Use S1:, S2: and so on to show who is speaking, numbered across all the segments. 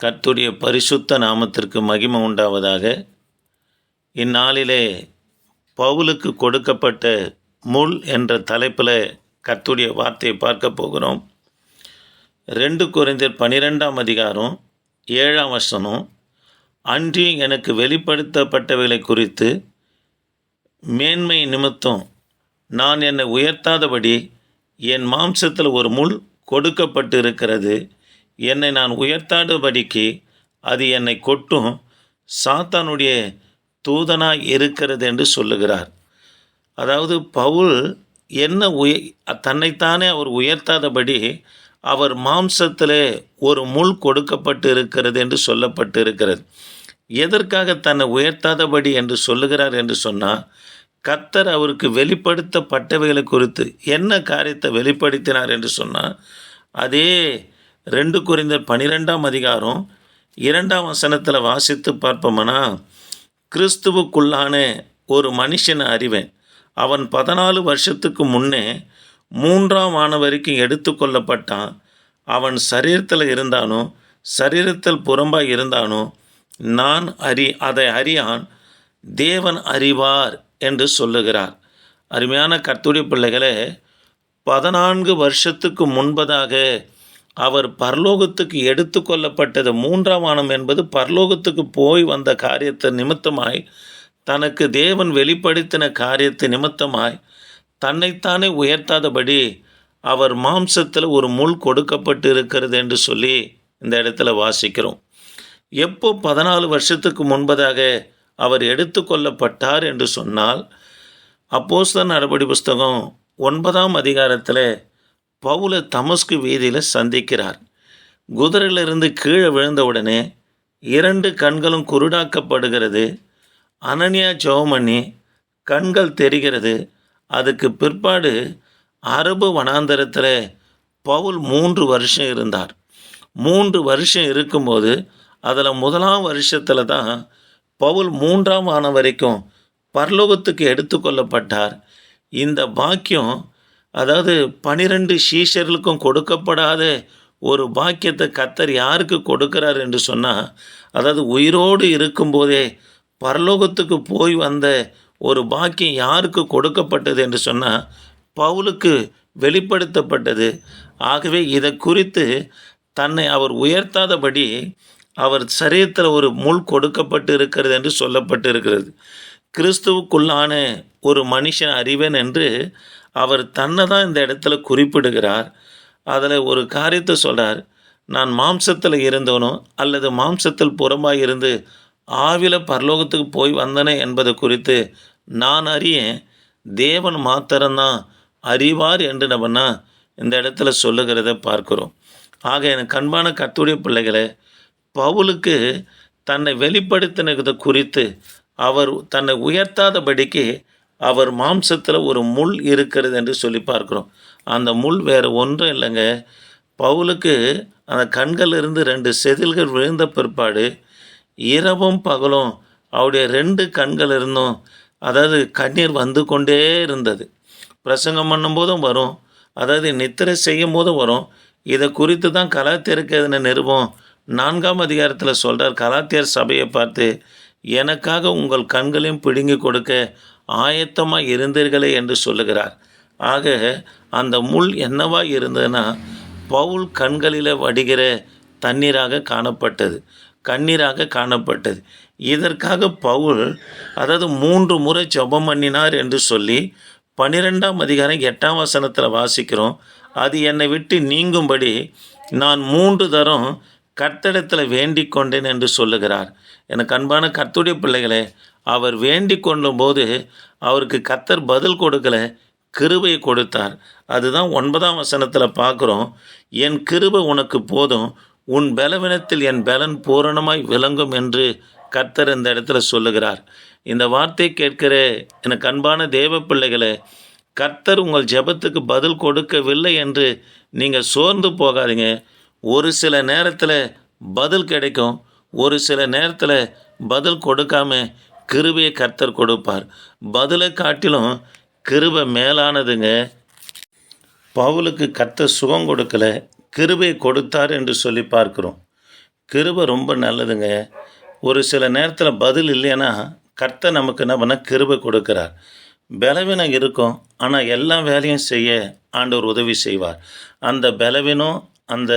S1: கர்த்துடைய பரிசுத்த நாமத்திற்கு மகிமை உண்டாவதாக. இந்நாளிலே பவுலுக்கு கொடுக்கப்பட்ட முள் என்ற தலைப்பில் கர்த்துடைய வார்த்தையை பார்க்க போகிறோம். ரெண்டு குறைந்தர் பனிரெண்டாம் அதிகாரம் ஏழாம் வசனம். அன்றி எனக்கு வெளிப்படுத்தப்பட்டவைகளை குறித்து மேன்மை நிமித்தம் நான் என்னை உயர்த்தாதபடி என் மாம்சத்தில் ஒரு முள் கொடுக்கப்பட்டு இருக்கிறது என்னை நான் உயர்த்தாதபடிக்கு அது என்னை கொட்டும். சாத்தானுடைய தூதனாக இருக்கிறது என்று சொல்லுகிறார். அதாவது பவுல் என்ன உய தன்னைத்தானே அவர் உயர்த்தாதபடி அவர் மாம்சத்திலே ஒரு முள் கொடுக்கப்பட்டு இருக்கிறது என்று சொல்லப்பட்டு இருக்கிறது எதற்காக தன்னை உயர்த்தாதபடி என்று சொல்லுகிறார் என்று சொன்னால் கத்தர் அவருக்கு வெளிப்படுத்தப்பட்டவைகளை குறித்து என்ன காரியத்தை வெளிப்படுத்தினார் என்று சொன்னால் அதே ரெண்டு குறைந்த பனிரெண்டாம் அதிகாரம் இரண்டாம் வசனத்தில் வாசித்து பார்ப்போம்னா கிறிஸ்துவுக்குள்ளான ஒரு மனுஷனை அறிவேன். அவன் பதினாலு வருஷத்துக்கு முன்னே மூன்றாம் ஆன வரைக்கும் எடுத்துக்கொள்ளப்பட்டான் அவன் சரீரத்தில் இருந்தானோ சரீரத்தில் புறம்பாக இருந்தானோ நான் அறி அதை அறியான் தேவன் அறிவார் என்று சொல்லுகிறார். அருமையான கர்த்துடைய பிள்ளைகளே பதினான்கு வருஷத்துக்கு முன்பதாக அவர் பரலோகத்துக்கு எடுத்து கொள்ளப்பட்டது மூன்றாம் வானம் என்பது பரலோகத்துக்கு போய் வந்த காரியத்தை நிமித்தமாய் தனக்கு தேவன் வெளிப்படுத்தின காரியத்தை நிமித்தமாய் தன்னைத்தானே உயர்த்தாதபடி அவர் மாம்சத்தில் ஒரு முள் கொடுக்கப்பட்டு இருக்கிறது என்று சொல்லி இந்த இடத்துல வாசிக்கிறோம். எப்போ பதினாலு வருஷத்துக்கு முன்பதாக அவர் எடுத்துக்கொள்ளப்பட்டார் என்று சொன்னால் அப்போஸ்தலர் நடபடி புஸ்தகம் ஒன்பதாம் அதிகாரத்தில் பவுல தமஸ்கு வீதியில் சந்திக்கிறார். குதிரையிலிருந்து கீழே விழுந்தவுடனே இரண்டு கண்களும் குருடாக்கப்படுகிறது. அனன்யா சோமணி கண்கள் தெரிகிறது. அதுக்கு பிற்பாடு அரபு வனாந்தரத்தில் பவுல் மூன்று வருஷம் இருந்தார். மூன்று வருஷம் இருக்கும்போது அதில் முதலாம் வருஷத்தில் தான் பவுல் மூன்றாம் ஆன வரைக்கும் பரலோகத்துக்கு எடுத்துக்கொள்ளப்பட்டார் இந்த பாக்கியம் அதாவது பனிரெண்டு சீஷர்களுக்கும் கொடுக்கப்படாத ஒரு பாக்கியத்தை கத்தர் யாருக்கு கொடுக்கிறார் என்று சொன்னால் அதாவது உயிரோடு இருக்கும்போதே பரலோகத்துக்கு போய் வந்த ஒரு பாக்கியம் யாருக்கு கொடுக்கப்பட்டது என்று சொன்னால் பவுலுக்கு வெளிப்படுத்தப்பட்டது. ஆகவே இதை குறித்து தன்னை அவர் உயர்த்தாதபடி அவர் சரீரத்தில் ஒரு முள் கொடுக்கப்பட்டு இருக்கிறது என்று சொல்லப்பட்டு இருக்கிறது கிறிஸ்துவுக்குள்ளான ஒரு மனுஷன் அறிவன் என்று அவர் தன்னை தான் இந்த இடத்துல குறிப்பிடுகிறார். அதில் ஒரு காரியத்தை சொல்கிறார் நான் மாம்சத்தில் இருந்தவனோ அல்லது மாம்சத்தில் புறமாக இருந்து ஆவில பரலோகத்துக்கு போய் வந்தனே என்பது குறித்து நான் அறியேன். தேவன் மாத்திரம்தான் அறிவார் என்று நம்மனா இந்த இடத்துல சொல்லுகிறத பார்க்குறோம். ஆக எனக்கு கண்பான கத்துடைய பிள்ளைகளை பவுலுக்கு தன்னை வெளிப்படுத்தினதை குறித்து அவர் தன்னை உயர்த்தாதபடிக்கு அவர் மாம்சத்தில் ஒரு முள் இருக்கிறது என்று சொல்லி பார்க்குறோம். அந்த முள் வேறு ஒன்றும் இல்லைங்க. பவுலுக்கு அந்த கண்கள் இருந்து ரெண்டு செதில்கள் விழுந்த பிற்பாடு இரவும் பகலும் அவருடைய ரெண்டு கண்கள் இருந்தும் அதாவது கண்ணீர் வந்து கொண்டே இருந்தது. பிரசங்கம் பண்ணும்போதும் வரும். அதாவது நித்திரை செய்யும் போதும் வரும். இதை குறித்து தான் கலாத்தியருக்கு நிறுவம் நான்காம் அதிகாரத்தில் சொல்கிறார் கலாத்தியர் சபையை பார்த்து எனக்காக உங்கள் கண்களையும் பிடுங்கி கொடுக்க ஆயத்தமாக இருந்தீர்களே என்று சொல்லுகிறார். ஆக அந்த முள் என்னவா இருந்ததுன்னா பவுல் கண்களில் வடிகிற தண்ணீராக காணப்பட்டது. கண்ணீராக காணப்பட்டது. இதற்காக பவுல் அதாவது மூன்று முறை ஜபம் பண்ணினார் என்று சொல்லி பன்னிரெண்டாம் அதிகாரம் எட்டாம் வசனத்தில் வாசிக்கிறோம். அது என்னை விட்டு நீங்கும்படி நான் மூன்று தரம் கர்த்தடத்தில் வேண்டிக் கொண்டேன் என்று சொல்லுகிறார். எனக்கு அன்பான கர்த்துடைய பிள்ளைகளே அவர் வேண்டி கொள்ளும்போது அவருக்கு கத்தர் பதில் கொடுக்கல கிருபை கொடுத்தார். அதுதான் ஒன்பதாம் வசனத்தில் பார்க்குறோம். என் கிருபை உனக்கு போதும் உன் பலவீனத்தில் என் பலன் பூரணமாய் விளங்கும் என்று கர்த்தர் இந்த இடத்துல சொல்லுகிறார். இந்த வார்த்தை கேட்கிற எனக்கு அன்பான தேவ பிள்ளைகளை கர்த்தர் உங்கள் ஜெபத்துக்கு பதில் கொடுக்கவில்லை என்று நீங்கள் சோர்ந்து போகாதீங்க. ஒரு சில நேரத்தில் பதில் கிடைக்கும் ஒரு சில நேரத்தில் பதில் கொடுக்காம கிருபையை கர்த்தர் கொடுப்பார். பதிலை காட்டிலும் கிருபை மேலானதுங்க. பவுலுக்கு கர்த்தர் சுகம் கொடுக்கல கிருபை கொடுத்தார் என்று சொல்லி பார்க்குறோம். கிருபை ரொம்ப நல்லதுங்க. ஒரு சில நேரத்தில் பதில் இல்லைன்னா கர்த்தர் நமக்கு என்ன பண்ண கிருபை கொடுக்குறார். பலவீனம் இருக்கும் ஆனால் எல்லா வேலையும் செய்ய ஆண்டவர் உதவி செய்வார். அந்த பலவீனம் அந்த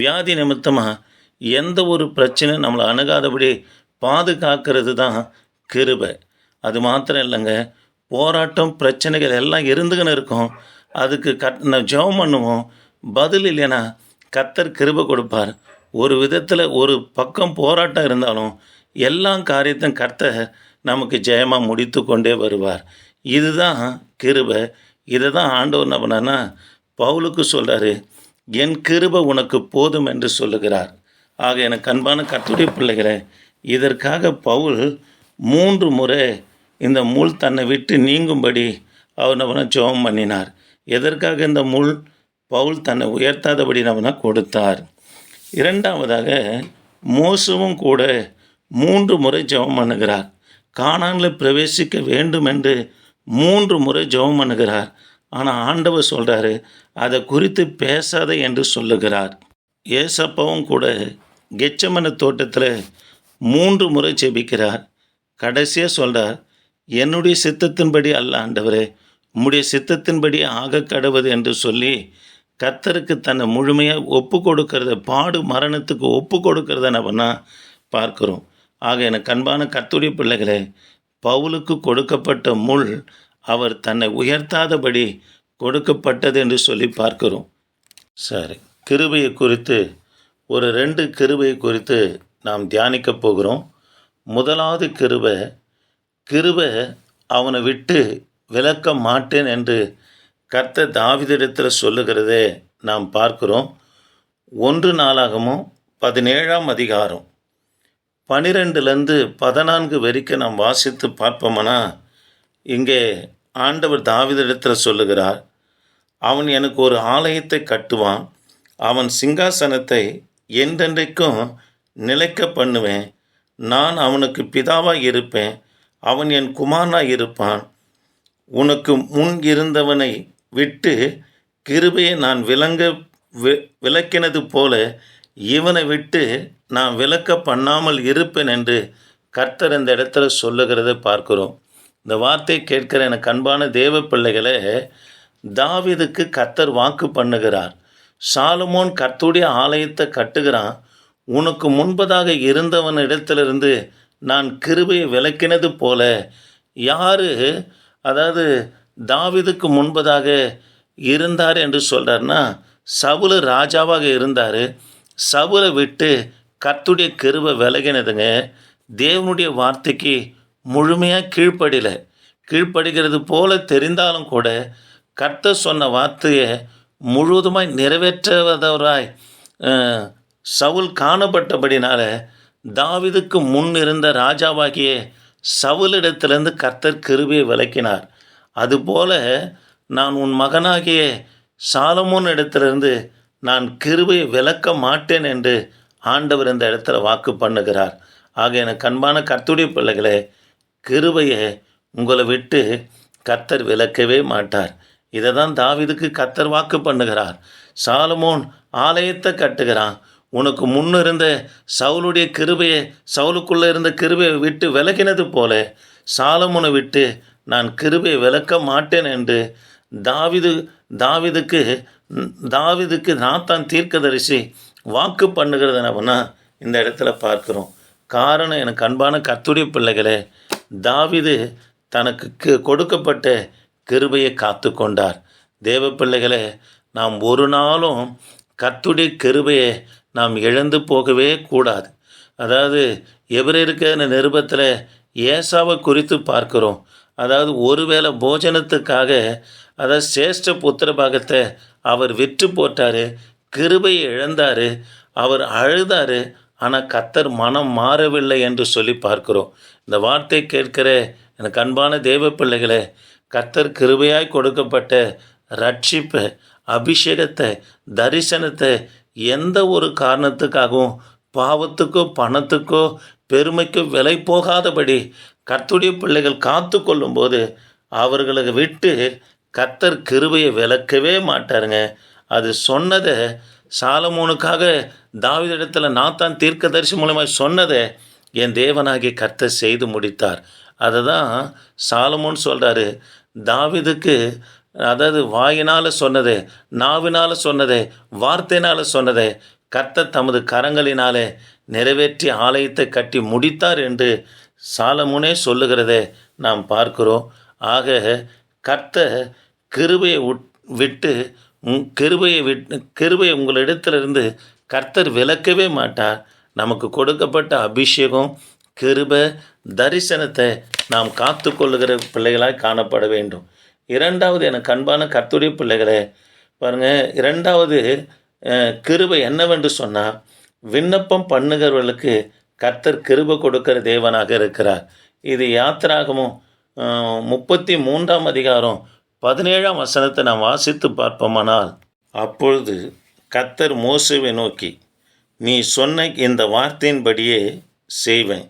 S1: வியாதி நிமித்தமாக எந்த ஒரு பிரச்சனையும் நம்மளை அணுகாதபடி பாதுகாக்கிறது தான் கிருபை. அது மாத்திரம் இல்லைங்க. போராட்டம் பிரச்சனைகள் எல்லாம் இருந்துக்கின்னு இருக்கும். அதுக்கு கட் நான் ஜெபம் பண்ணுவோம். பதில் இல்லைன்னா கத்தர் கிருபை கொடுப்பார். ஒரு விதத்தில் ஒரு பக்கம் போராட்டம் இருந்தாலும் எல்லா காரியத்தையும் கர்த்தர் நமக்கு ஜெயமாக முடித்து கொண்டே வருவார். இதுதான் கிருபை. இதை தான் ஆண்டவர் என்ன பவுலுக்கு சொல்கிறாரு என் கிருபை உனக்கு போதும் என்று சொல்லுகிறார். ஆக எனக்கு அன்பான கத்துடைய பிள்ளைகளை இதற்காக பவுல் மூன்று முறை இந்த முள் தன்னை விட்டு நீங்கும்படி அவர் நபனை ஜெபம் பண்ணினார். எதற்காக இந்த முள் பவுல் தன்னை உயர்த்தாதபடி நபனை கொடுத்தார். இரண்டாவதாக மோசுவும் கூட மூன்று முறை ஜெபம் பண்ணுகிறார். காணானில் பிரவேசிக்க வேண்டும் என்று மூன்று முறை ஜெபம் பண்ணுகிறார். ஆனால் ஆண்டவர் சொல்கிறாரு அதை குறித்து பேசாத என்று சொல்லுகிறார். ஏசப்பாவும் கூட கெச்சமன தோட்டத்தில் மூன்று முறை ஜெபிக்கிறார். கடைசியாக சொல்கிறார் என்னுடைய சித்தத்தின்படி அல்ல ஆண்டவரே. உம்முடைய சித்தத்தின்படி ஆக கடவுது என்று சொல்லி கத்தருக்கு தன்னை முழுமையாக ஒப்பு கொடுக்கறத பாடு மரணத்துக்கு ஒப்பு கொடுக்கறத நம்ம பார்க்குறோம். ஆக எனக்கு அன்பான கத்துடைய பிள்ளைகளே பவுலுக்கு கொடுக்கப்பட்ட முள் அவர் தன்னை உயர்த்தாதபடி கொடுக்கப்பட்டது என்று சொல்லி பார்க்கிறோம். சரி கிருபையை குறித்து ஒரு ரெண்டு கிருபையை குறித்து நாம் தியானிக்க போகிறோம். முதலாவது கிருப கிருப அவனை விட்டு விலக்க மாட்டேன் என்று கர்த்த தாவிதிடத்தில் சொல்லுகிறதே நாம் பார்க்கிறோம். ஒன்று நாளாகமும் பதினேழாம் அதிகாரம். பனிரெண்டுலேருந்து பதினான்கு வரைக்கும் நாம் வாசித்து பார்ப்போம்னா? இங்கே ஆண்டவர் தாவிதிடத்தில் சொல்லுகிறார் அவன் எனக்கு ஒரு ஆலயத்தை கட்டுவான். அவன் சிங்காசனத்தை என்றென்றைக்கும் நிலைக்க பண்ணுவேன். நான் அவனுக்கு பிதாவாக இருப்பேன் அவன் என் குமாரனாக இருப்பான். உனக்கு முன் இருந்தவனை விட்டு கிருபையை நான் விளங்க வி- விலக்கினது போல இவனை விட்டு நான் விளக்க பண்ணாமல் இருப்பேன் என்று கர்த்தர் இந்த இடத்துல சொல்லுகிறத பார்க்கிறோம். இந்த வார்த்தை கேட்கிற எனக்கு அன்பான தேவ பிள்ளைகளை தாவிதுக்கு கர்த்தர் வாக்கு பண்ணுகிறார். சாலமோன் கர்த்துடைய ஆலயத்தை கட்டுகிறான். உனக்கு முன்பதாக இருந்தவன் இடத்திலிருந்து நான் கிருபையை விலக்கினது போல யாரு அதாவது தாவிதுக்கு முன்பதாக இருந்தார் என்று சொல்கிறார்னா சவுல ராஜாவாக இருந்தார். சவுலை விட்டு கர்த்துடைய கருவை விலகினதுங்க. தேவனுடைய வார்த்தைக்கு முழுமையாக கீழ்ப்படியல. கீழ்ப்படுகிறது போல தெரிந்தாலும் கூட கர்த்த சொன்ன வார்த்தையை முழுவதுமாய் நிறைவேற்றுவதவராய் சவுல் காணப்பட்டபடினால தாவிதுக்கு முன் இருந்த ராஜாவாகிய சவுலிடத்திலிருந்து கர்த்தர் கிருபியை விளக்கினார். அதுபோல நான் உன் மகனாகிய சாலமோன் இடத்திலிருந்து நான் கிருபையை விளக்க மாட்டேன் என்று ஆண்டவர் இந்த இடத்துல வாக்கு பண்ணுகிறார். ஆக எனக்கு அன்பான கர்த்துடைய பிள்ளைகளே கிருபையை உங்களை விட்டு கர்த்தர் விளக்கவே மாட்டார். இதை தான் தாவிதுக்கு கர்த்தர் வாக்கு பண்ணுகிறார். சாலமோன் ஆலயத்தை கட்டுகிறான். உனக்கு முன்னிருந்த சவுளுடைய கிருபையை சவுலுக்குள்ளே இருந்த கிருபையை விட்டு விலகினது போல சாலமுனை விட்டு நான் கிருபையை விலக்க மாட்டேன் என்று தாவிது தாவிதுக்கு தாவிதுக்கு நாத்தான் தீர்க்கதரிசி வாக்கு பண்ணுகிறது நம்ம இந்த இடத்துல பார்க்குறோம். காரணம் எனக்கு அன்பான கத்துடைய பிள்ளைகளே தாவிது தனக்கு கி- கொடுக்கப்பட்ட கிருபையை காத்து கொண்டார் தேவ பிள்ளைகளே நாம் ஒரு நாளும் கத்துடைய கிருபையை நாம் இழந்து போகவே கூடாது. அதாவது எவரிருக்க நிருபத்தில் ஏசாவை குறித்து பார்க்கிறோம். அதாவது ஒருவேளை போஜனத்துக்காக அதாவது சேஷ்ட புத்திர பாகத்தை அவர் விற்று போட்டார் கிருபையை இழந்தார் அவர் அழுதார் ஆனால் கத்தர் மனம் மாறவில்லை என்று சொல்லி பார்க்கிறோம். இந்த வார்த்தை கேட்கிற எனக்கு அன்பான தேவப்பிள்ளைகளை பிள்ளைகளே கத்தர் கிருபையாய் கொடுக்கப்பட்ட ரட்சிப்பை அபிஷேகத்தை தரிசனத்தை எந்த ஒரு காரணத்துக்காகவும் பாவத்துக்கோ பணத்துக்கோ பெருமைக்கோ விலை போகாதபடி கர்த்துடைய பிள்ளைகள் காத்து கொள்ளும்போது அவர்களுக்கு விட்டு கர்த்தர் கிருபையை விலக்கவே மாட்டாருங்க. அது சொன்னதை சாலமோனுக்காக தாவிதிடத்தில் நாத்தான் தீர்க்கதரிசி மூலமாக சொன்னதை என் தேவனாகி கர்த்தர் செய்து முடித்தார். அதை தான் சாலமோன் சொல்கிறாரு தாவிதுக்கு அதாவது வாயினால் சொன்னது நாவினால் சொன்னதே வார்த்தையினால் சொன்னதே கர்த்தர் தமது கரங்களினாலே நிறைவேற்றி ஆலயத்தை கட்டி முடித்தார் என்று சாலமுனே சொல்லுகிறதை நாம் பார்க்கிறோம். ஆக கர்த்தர் கிருபையை உட்- விட்டு கிருபையை விட்டு கிருபையை உங்களிடத்திலிருந்து கர்த்தர் விளக்கவே மாட்டார். நமக்கு கொடுக்கப்பட்ட அபிஷேகம் கிருபை தரிசனத்தை நாம் காத்து கொள்ளுகிற பிள்ளைகளாய் காணப்பட வேண்டும். இரண்டாவது எனக்கு அன்பான கர்த்துடைய பிள்ளைகளே பாருங்கள் இரண்டாவது கிருபை என்னவென்று சொன்னால் விண்ணப்பம் பண்ணுகிறவர்களுக்கு கர்த்தர் கிருபை கொடுக்கிற தேவனாக இருக்கிறார். இது யாத்திராகமும் முப்பத்தி மூன்றாம் அதிகாரம் பதினேழாம் வசனத்தை நாம் வாசித்து பார்ப்போமானால் அப்பொழுது கர்த்தர் மோசுவை நோக்கி நீ சொன்ன இந்த வார்த்தையின்படியே செய்வேன்.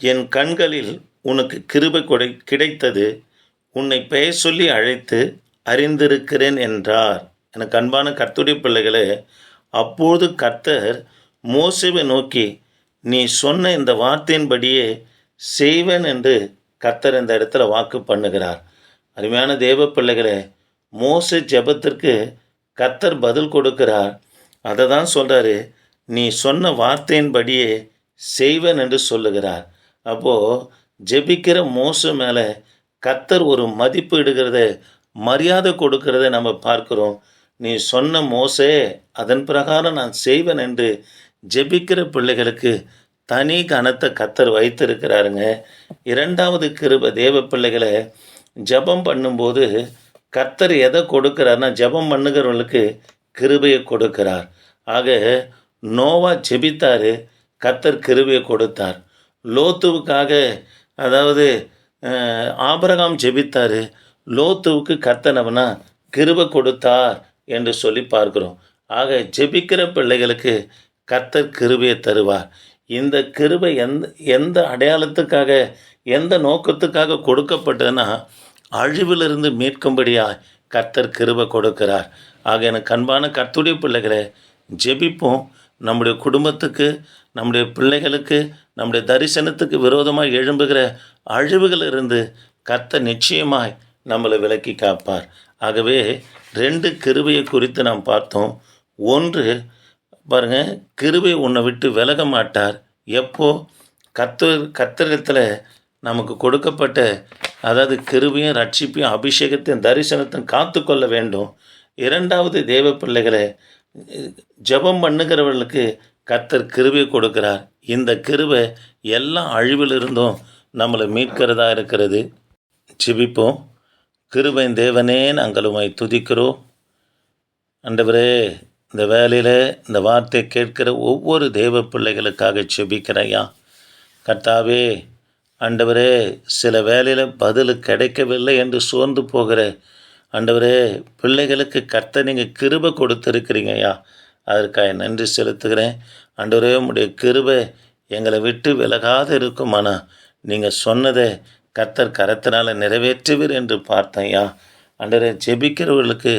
S1: என் கண்களில் உனக்கு கிருபை கொடை கிடைத்தது உன்னை பெயர் சொல்லி அழைத்து அறிந்திருக்கிறேன் என்றார். எனக்கு அன்பான கர்த்தருடைய பிள்ளைகளே அப்போது கர்த்தர் மோசேவை நோக்கி நீ சொன்ன இந்த வார்த்தையின்படியே செய்வேன் என்று கர்த்தர் இந்த இடத்துல வாக்கு பண்ணுகிறார். அருமையான தேவ பிள்ளைகளே மோச ஜெபத்திற்கு கர்த்தர் பதில் கொடுக்கிறார். அதை தான் சொல்கிறாரு நீ சொன்ன வார்த்தையின்படியே செய்வேன் என்று சொல்லுகிறார். அப்போது ஜெபிக்கிற மோசு மேலே கத்தர் ஒரு மதிப்பு இடுகிறத மரியாதை கொடுக்கிறத நம்ம பார்க்கிறோம். நீ சொன்ன மோசே அதன் பிரகாரம் நான் செய்வேன் என்று ஜெபிக்கிற பிள்ளைகளுக்கு தனி கனத்தை கத்தர் வைத்திருக்கிறாருங்க. இரண்டாவது கிருப தேவ பிள்ளைகளை ஜெபம் பண்ணும்போது கத்தர் எதை கொடுக்கிறார்னா ஜெபம் பண்ணுகிறவர்களுக்கு கிருபையை கொடுக்கிறார். ஆக நோவா ஜெபித்தாரு கத்தர் கிருபையை கொடுத்தார். லோத்துவுக்காக அதாவது ஆபரகாம் ஜெபித்தாரு லோத்துவுக்கு கத்தனவனா கிருப கொடுத்தார் என்று சொல்லி பார்க்கிறோம். ஆக ஜெபிக்கிற பிள்ளைகளுக்கு கத்தர் கிருபையை தருவார். இந்த கிருபை எந்த எந்த அடையாளத்துக்காக எந்த நோக்கத்துக்காக கொடுக்கப்பட்டதுன்னா அழிவிலிருந்து மீட்கும்படியாக கர்த்தர் கிருபை கொடுக்கிறார். ஆக எனக்கு அன்பான கர்த்துடைய பிள்ளைகளை ஜெபிப்போம். நம்முடைய குடும்பத்துக்கு நம்முடைய பிள்ளைகளுக்கு நம்முடைய தரிசனத்துக்கு விரோதமாக எழும்புகிற அழிவுகளிலிருந்து கத்த நிச்சயமாய் நம்மளை விலக்கி காப்பார். ஆகவே ரெண்டு கிருபையை குறித்து நாம் பார்த்தோம். ஒன்று பாருங்க கிருபை உன்னை விட்டு விலக மாட்டார். எப்போ? கத்து கத்திரத்தில் நமக்கு கொடுக்கப்பட்ட அதாவது கிருபையும் ரட்சிப்பையும் அபிஷேகத்தையும் தரிசனத்தையும் காத்துக்கொள்ள வேண்டும். இரண்டாவது தேவ பிள்ளைகளை ஜெபம் பண்ணுகிறவர்களுக்கு கத்தர் கிருபை கொடுக்கிறார். இந்த கிருபை எல்லா அழிவிலிருந்தும் நம்மளை மீட்கிறதா இருக்கிறது. ஜிபிப்போம். கிருபை தேவனே நாங்கள் உமை துதிக்கிறோம். அண்டவரே இந்த வேலையில் இந்த வார்த்தை கேட்கிற ஒவ்வொரு தேவ பிள்ளைகளுக்காக செபிக்கிறையா கர்த்தாவே ஆண்டவரே சில வேலையில் பதில் கிடைக்கவில்லை என்று சோர்ந்து போகிற ஆண்டவரே பிள்ளைகளுக்கு கர்த்த நீங்கள் கிருபை கொடுத்துருக்கிறீங்கய்யா அதற்காக நன்றி செலுத்துகிறேன். ஆண்டவரே உடைய கிருபை எங்களை விட்டு விலகாது இருக்குமானா? நீங்கள் சொன்னதை கத்தர் கரத்தினால் நிறைவேற்றுவீர் என்று பார்த்தேன்யா. ஆண்டவரே ஜெபிக்கிறவர்களுக்கு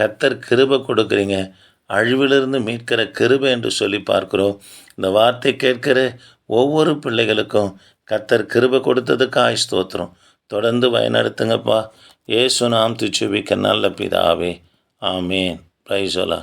S1: கத்தர் கிருபை கொடுக்குறீங்க. அழிவிலிருந்து மீட்கிற கிருபை என்று சொல்லி பார்க்கிறோம். இந்த வார்த்தை கேட்கிற ஒவ்வொரு பிள்ளைகளுக்கும் கத்தர் கிருபை கொடுத்ததுக்காய் ஸ்தோத்திரம். தொடர்ந்து வயநடத்துங்கப்பா ஏசு நாம் துச்சுபிக்க நல்ல பிதாவே. ஆமேன். பிரைசோலா